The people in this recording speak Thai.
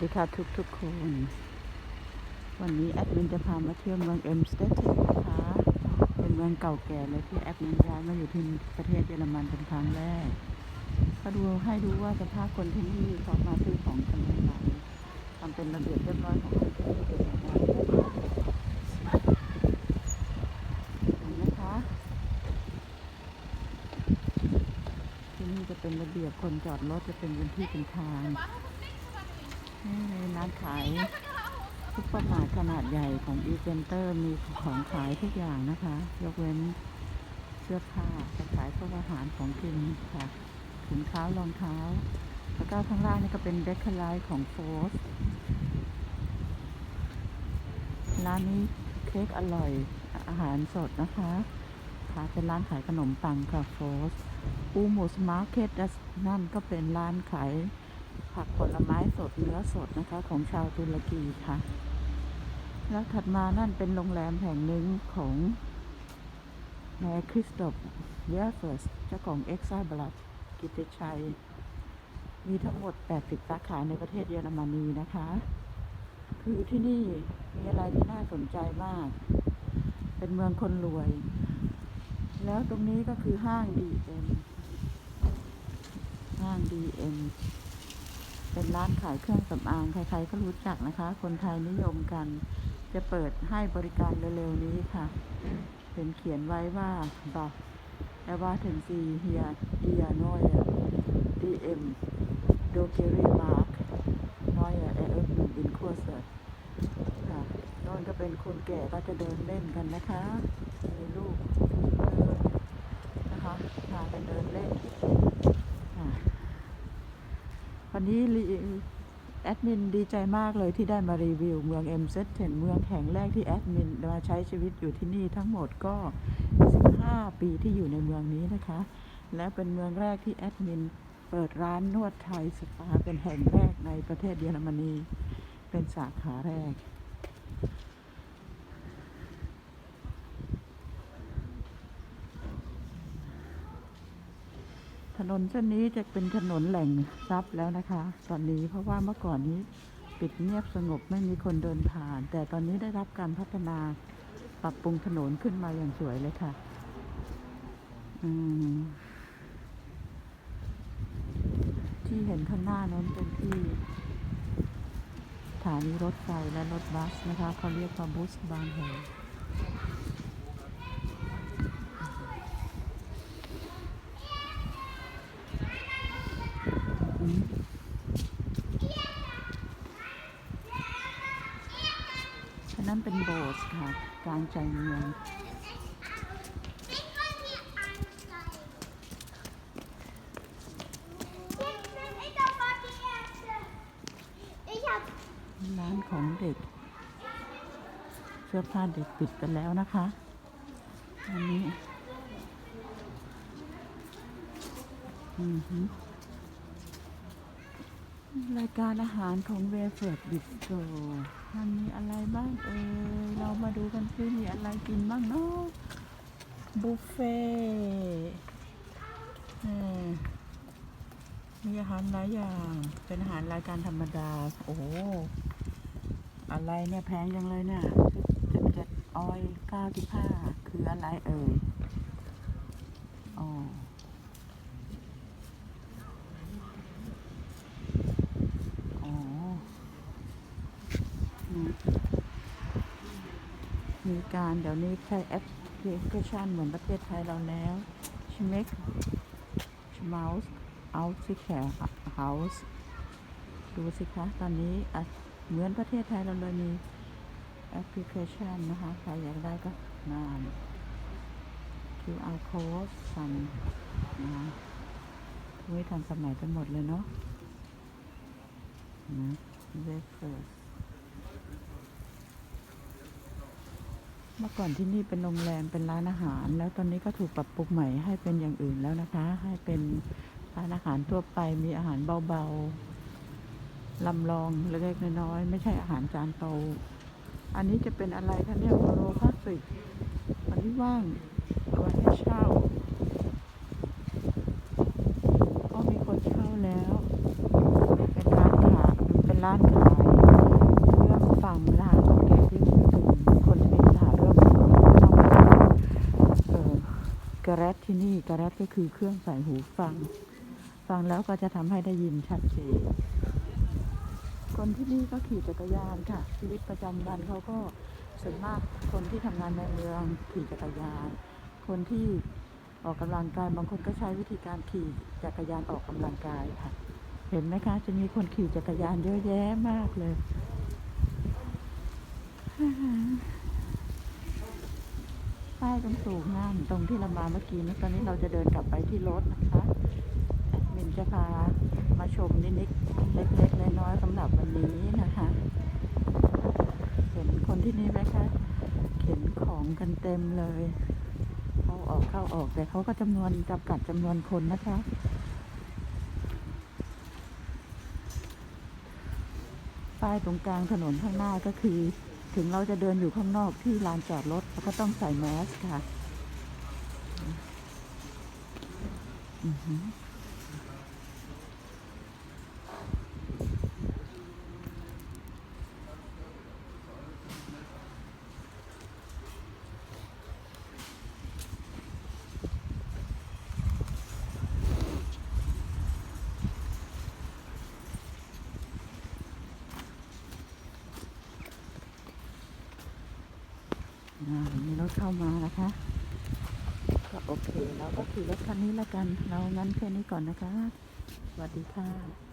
ดีค่ะทุกทุกคน วันนี้แอดมินจะพามาเที่ยวเมืองเอ็มสเตตินะคะ เป็นเมืองเก่าแก่เลยที่แอดมินย้ายมาอยู่ที่ประเทศเยอรมันเป็นครั้งแรกก็ดูให้ดูว่าสภาพคนที่นี่เขามาซื้อของกันยังไงทำเป็นระเบียบเรียบร้อยของคนที่นี่เป็นยังไงนไหมคะที่นี่จะเป็นระเบียบคนจอดรถจะเป็นพื้นที่เป็นทาง นี่ในร้านขายซุปเปอร์มาร์ทขนาดใหญ่ของอีเวนเตอร์มีของขายทุกอย่างนะคะ ยกเว้นเสื้อผ้าจะขายพวกอาหารของกินค่ะถุงเท้ารองเท้า แล้วก็ข้างล่างนี่ก็เป็นเดคไลท์ของโฟสร้านนี้เค้กอร่อยอาหารสดนะคะค่ะเป็นร้านขายขนมปังค่ะโฟสอูมูสมาร์เก็ตนั่นก็เป็นร้านขาย ผักผลไม้สดเนื้อสดนะคะ ของชาวตุรกีค่ะ แล้วถัดมานั่นเป็นโรงแรมแห่งหนึ่งของนายคริสตอฟเวเฟอร์สเจ้าของเอ็กซ์บลัดกิติชัย มีทั้งหมด 80 สาขาในประเทศเยอรมนีนะคะ คือที่นี่มีอะไรที่น่าสนใจมาก เป็นเมืองคนรวย แล้วตรงนี้ก็คือห้างดีเอ็มห้างดีเอ็ม เป็นร้านขายเครื่องสำอางใครๆก็รู้จักนะคะ คนไทยนิยมกัน จะเปิดให้บริการเร็วๆนี้ค่ะ เป็นเขียนไว้ว่าบัฟแอวาเทนซีเฮียเดียนอยดีเอ็มโดเกเรมาร์กนอยเอเอฟหนึ่งบินคัวเซอร์ค่ะนอนก็เป็นคนแก่ก็จะเดินเล่นกันนะคะมีลูกนะคะพากันเดินเล่น วันนี้แอดมินดีใจมากเลยที่ได้มารีวิว เมืองเอ็มเซเทนเมืองแห่งแรกที่แอดมินมาใช้ชีวิตอยู่ที่นี่ทั้งหมดก็ 15 ปีที่อยู่ในเมืองนี้นะคะ และเป็นเมืองแรกที่แอดมินเปิดร้านนวดไทยสปาเป็นแห่งแรกในประเทศเยอรมนี เป็นสาขาแรก ถนนเส้นนี้จะเป็นถนนแหล่งทรัพย์แล้วนะคะ ตอนนี้เพราะว่าเมื่อก่อนนี้ปิดเงียบสงบไม่มีคนเดินผ่าน แต่ตอนนี้ได้รับการพัฒนาปรับปรุงถนนขึ้นมาอย่างสวยเลยค่ะ อืมที่เห็นข้างหน้านั้นเป็นที่สถานีรถไฟและรถบัสนะคะเขาเรียกว่าบุสบางแห่ อันนั้นเป็นโบสถ์ค่ะ กลางใจเมืองร้านของเด็ก เสื้อผ้าเด็กปิดไปแล้วนะคะอันนี้ อือหือ รายการอาหารของเวเฟิร์ดบิสโตรมันมีอะไรบ้างเอ่ยเรามาดูกันซิมีอะไรกินบ้างเนาะบุฟเฟ่เอ่อมีอาหารหลายอย่าง เป็นอาหารรายการธรรมดา โอ้โหอะไรเนี่ยแพงจังเลยเนี่ยเจ็ดเจ็ดออยเก้าสิบห้าคืออะไรเอ่ย อ๋ออ๋ออืม มีการเดี๋ยวนี้ใช้แอปพลิเคชันเหมือนประเทศไทยเราแล้วชิเมกชมาส์เอาซิแคร์เฮาส์ดูสิคะ ตอนนี้เหมือนประเทศไทยเราเลยมีแอปพลิเคชันนะคะ ใครอยากได้ก็นาน QR code สั่นนะไม่ทันสมัยกันหมดเลยเนาะนะเวเฟอร์ เมื่อก่อนที่นี่เป็นโรงแรมเป็นร้านอาหาร แล้วตอนนี้ก็ถูกปรับปรุงใหม่ให้เป็นอย่างอื่นแล้วนะคะ ให้เป็นร้านอาหารทั่วไปมีอาหารเบาๆลำลองเล็กๆน้อยๆไม่ใช่อาหารจานโต อันนี้จะเป็นอะไรคะเนี่ยโอโรคาสิกอันนี้ว่างเอาไว้ให้เช่าก็มีคนเช่าแล้ว เป็นร้านขาเป็นร้านร้านขายเครื่องฟังร้านเก็บที่ถึงคนที่มีปัญหาเรื่องหูต้องมาเออกระ แรดที่นี่กระแรดก็คือเครื่องใส่หูฟัง ฟังแล้วก็จะทำให้ได้ยินชัดเจนคนที่นี่ก็ขี่จักรยานค่ะ ชีวิตประจำวันเขาก็ส่วนมากคนที่ทำงานในเมืองขี่จักรยาน คนที่ออกกำลังกายบางคนก็ใช้วิธีการขี่จักรยานออกกำลังกายค่ะ เห็นไหมคะ จะมีคนขี่จักรยานเยอะแยะมากเลย ป้ายตรงสูงนั่นตรงที่เรามาเมื่อกี้นี้ตอนนี้เราจะเดินกลับไปที่รถนะคะแอดมินจะพามาชมนิดๆเล็กๆน้อยๆสำหรับวันนี้นะคะ เห็นคนที่นี่ไหมคะเข็นของกันเต็มเลยเข้าออกเข้าออกแต่เขาก็จำนวนจำกัดจำนวนคนนะคะป้ายตรงกลางถนนข้างหน้าก็คือ ถึงเราจะเดินอยู่ข้างนอกที่ลานจอดรถเราก็ต้องใส่แมสค่ะ อือหือ มีรถเข้ามานะคะ ก็โอเค เราก็ขี่รถคันนี้แล้วกัน เรางั้นแค่นี้ก่อนนะคะ สวัสดีค่ะ